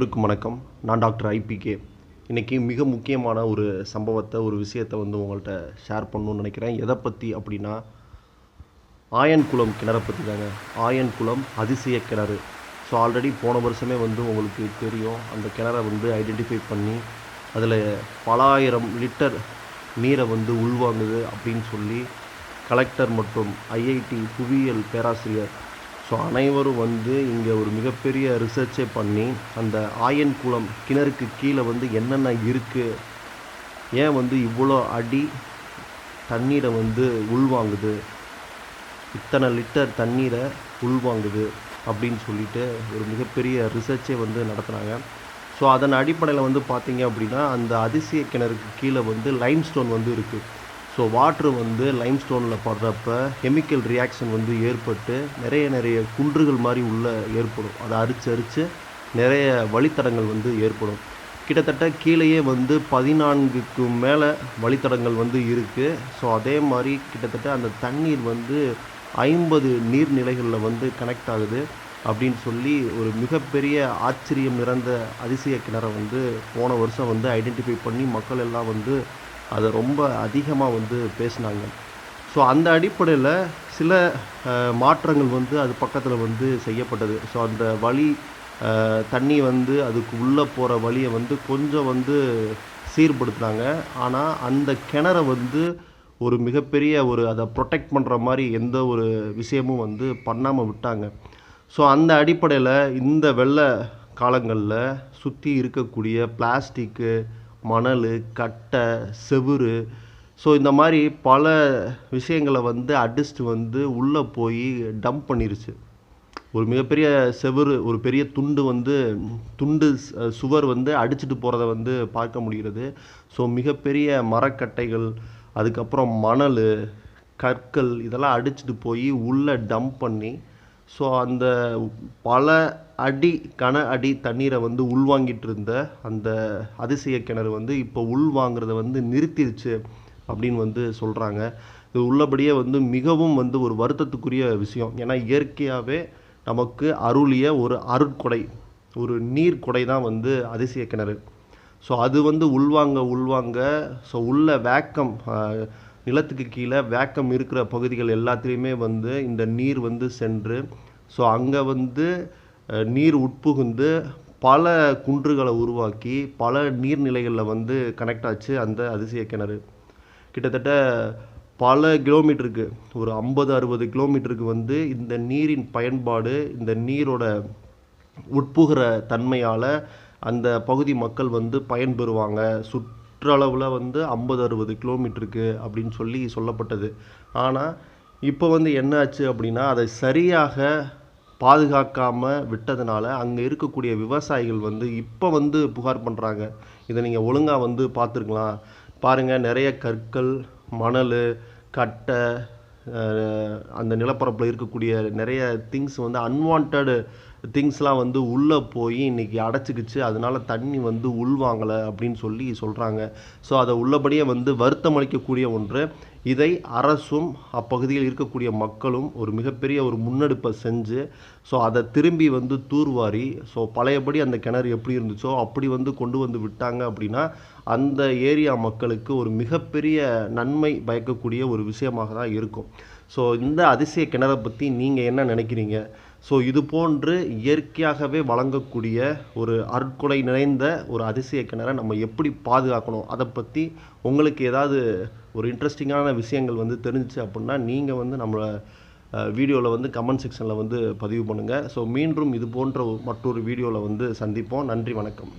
அனைவருக்கும் வணக்கம். நான் டாக்டர் ஐபிகே இன்றைக்கி மிக முக்கியமான ஒரு சம்பவத்தை ஒரு விஷயத்தை வந்து உங்கள்கிட்ட ஷேர் பண்ணணும்னு நினைக்கிறேன். எதை பற்றி அப்படின்னா ஆயன்குளம் கிணறை பற்றி தாங்க. ஆயன்குளம் அதிசய கிணறு. ஸோ ஆல்ரெடி போன வருஷமே வந்து உங்களுக்கு தெரியும். அந்த கிணறை வந்து ஐடென்டிஃபை பண்ணி அதில் பலாயிரம் லிட்டர் நீரை வந்து உள்வாங்குது அப்படின்னு சொல்லி கலெக்டர் மற்றும் ஐஐடி புவியியல் பேராசிரியர் ஸோ அனைவரும் வந்து இங்கே ஒரு மிகப்பெரிய ரிசர்ச்சை பண்ணி அந்த ஆயன்குளம் கிணறுக்கு கீழே வந்து என்னென்ன இருக்குது ஏன் வந்து இவ்வளோ அடி தண்ணீரை வந்து உள்வாங்குது? இத்தனை லிட்டர் தண்ணீரை உள்வாங்குது? அப்படின்னு சொல்லிட்டு ஒரு மிகப்பெரிய ரிசர்ச்சே வந்து நடத்துனாங்க. ஸோ அதன் அடிப்படையில் வந்து பார்த்திங்க அப்படின்னா அந்த அதிசய கிணறுக்கு கீழே வந்து லைம்ஸ்டோன் வந்து இருக்குது ஸோ வாட்ரு வந்து லைம்ஸ்டோனில் படுறப்ப கெமிக்கல் ரியாக்ஷன் வந்து ஏற்பட்டு நிறைய நிறைய குன்றுகள் மாதிரி உள்ளே ஏற்படும். அதை அரிச்சு அரித்து நிறைய வழித்தடங்கள் வந்து ஏற்படும். கிட்டத்தட்ட கீழேயே வந்து பதினான்குக்கு மேலே வழித்தடங்கள் வந்து இருக்குது ஸோ அதே மாதிரி கிட்டத்தட்ட அந்த தண்ணீர் வந்து ஐம்பது நீர்நிலைகளில் வந்து கனெக்ட் ஆகுது அப்படின்னு சொல்லி ஒரு மிகப்பெரிய ஆச்சரியம் நிறைந்த அதிசய கிணறை வந்து போன வருஷம் வந்து ஐடென்டிஃபை பண்ணி மக்கள் எல்லாம் வந்து அதை ரொம்ப அதிகமாக வந்து பேசினாங்க. ஸோ அந்த அடிப்படையில் சில மாற்றங்கள் வந்து அது பக்கத்தில் வந்து செய்யப்பட்டது. ஸோ அந்த வழி தண்ணி வந்து அதுக்கு உள்ளே போகிற வழியை வந்து கொஞ்சம் வந்து சீர்படுத்துனாங்க. ஆனால் அந்த கிணறை வந்து ஒரு மிகப்பெரிய ஒரு அதை ப்ரொடெக்ட் பண்ணுற மாதிரி எந்த ஒரு விஷயமும் வந்து பண்ணாமல் விட்டாங்க. ஸோ அந்த அடிப்படையில் இந்த வெள்ள காலங்களில் சுற்றி இருக்கக்கூடிய பிளாஸ்டிக்கு மணல் கட்டை செவுரு ஸோ இந்த மாதிரி பல விஷயங்களை வந்து அடிச்சுட்டு வந்து உள்ளே போய் டம்ப் பண்ணிருச்சு. ஒரு மிகப்பெரிய செவுரு ஒரு பெரிய துண்டு வந்து துண்டு சுவர் வந்து அடிச்சிட்டு போகிறத வந்து பார்க்க முடிகிறது. ஸோ மிகப்பெரிய மரக்கட்டைகள் அதுக்கப்புறம் மணல் கற்கள் இதெல்லாம் அடிச்சிட்டு போய் உள்ளே டம்ப் பண்ணி ஸோ அந்த பல அடி கன அடி தண்ணீரை வந்து உள்வாங்கிட்டு இருந்த அந்த அதிசய கிணறு வந்து இப்போ உள்வாங்கிறத வந்து நிறுத்திருச்சு அப்படின்னு வந்து சொல்கிறாங்க இது உள்ளபடியே வந்து மிகவும் வந்து ஒரு வருத்தத்துக்குரிய விஷயம். ஏன்னா இயற்கையாகவே நமக்கு அருளிய ஒரு அருட்கொடை ஒரு நீர் தான் வந்து அதிசய கிணறு. ஸோ அது வந்து உள்வாங்க உள்வாங்க ஸோ உள்ள வேக்கம் நிலத்துக்கு கீழே வேக்கம் இருக்கிற பகுதிகள் எல்லாத்துலேயுமே வந்து இந்த நீர் வந்து சென்று ஸோ அங்கே வந்து நீர் உட்புகுந்து பல குன்றுகளை உருவாக்கி பல நீர்நிலைகளில் வந்து கனெக்ட் ஆச்சு அந்த அதிசய கிணறு. கிட்டத்தட்ட பல கிலோமீட்டருக்கு ஒரு ஐம்பது அறுபது கிலோமீட்டருக்கு வந்து இந்த நீரின் பயன்பாடு இந்த நீரோட உட்புகிற தன்மையால் அந்த பகுதி மக்கள் வந்து பயன்பெறுவாங்க. சுற்றளவில் வந்து ஐம்பது அறுபது கிலோமீட்டருக்கு அப்படின்னு சொல்லி சொல்லப்பட்டது. ஆனால் இப்போ வந்து என்ன ஆச்சு அப்படின்னா அதை சரியாக பாதுகாக்காமல் விட்டதுனால அங்கே இருக்கக்கூடிய விவசாயிகள் வந்து இப்போ வந்து புகார் பண்ணுறாங்க இதை நீங்கள் ஒழுங்காக வந்து பார்த்துருக்கலாம். பாருங்கள் நிறைய கற்கள் மணல் கட்டை அந்த நிலப்பரப்பில் இருக்கக்கூடிய நிறைய திங்ஸ் வந்து அன்வான்ட் திங்ஸ்லாம் வந்து உள்ளே போய் இன்றைக்கி அடைச்சிக்கிச்சு. அதனால தண்ணி வந்து உள்வாங்கலை அப்படின்னு சொல்லி சொல்கிறாங்க ஸோ அதை உள்ளபடியே வந்து வருத்தம் அளிக்கக்கூடிய ஒன்று. இதை அரசும் அப்பகுதியில் இருக்கக்கூடிய மக்களும் ஒரு மிகப்பெரிய ஒரு முன்னெடுப்பை செஞ்சு ஸோ அதை திரும்பி வந்து தூர்வாரி ஸோ பழையபடி அந்த கிணறு எப்படி இருந்துச்சோ அப்படி வந்து கொண்டு வந்து விட்டாங்க அப்படின்னா அந்த ஏரியா மக்களுக்கு ஒரு மிகப்பெரிய நன்மை பயக்கக்கூடிய ஒரு விஷயமாக தான் இருக்கும். ஸோ இந்த அதிசய கிணறை பற்றி நீங்கள் என்ன நினைக்கிறீங்க? ஸோ இது போன்று இயற்கையாகவே வழங்கக்கூடிய ஒரு அற்கொலை நிறைந்த ஒரு அதிசய கிணறை நம்ம எப்படி பாதுகாக்கணும்? அதை பற்றி உங்களுக்கு ஏதாவது ஒரு இன்ட்ரெஸ்டிங்கான விஷயங்கள் வந்து தெரிஞ்சிச்சு அப்படின்னா நீங்கள் வந்து நம்மளை வீடியோவில் வந்து கமெண்ட் செக்ஷனில் வந்து பதிவு பண்ணுங்கள் ஸோ மீண்டும் இது போன்ற ஒரு- மற்றொரு வீடியோவில் வந்து சந்திப்போம். நன்றி வணக்கம்.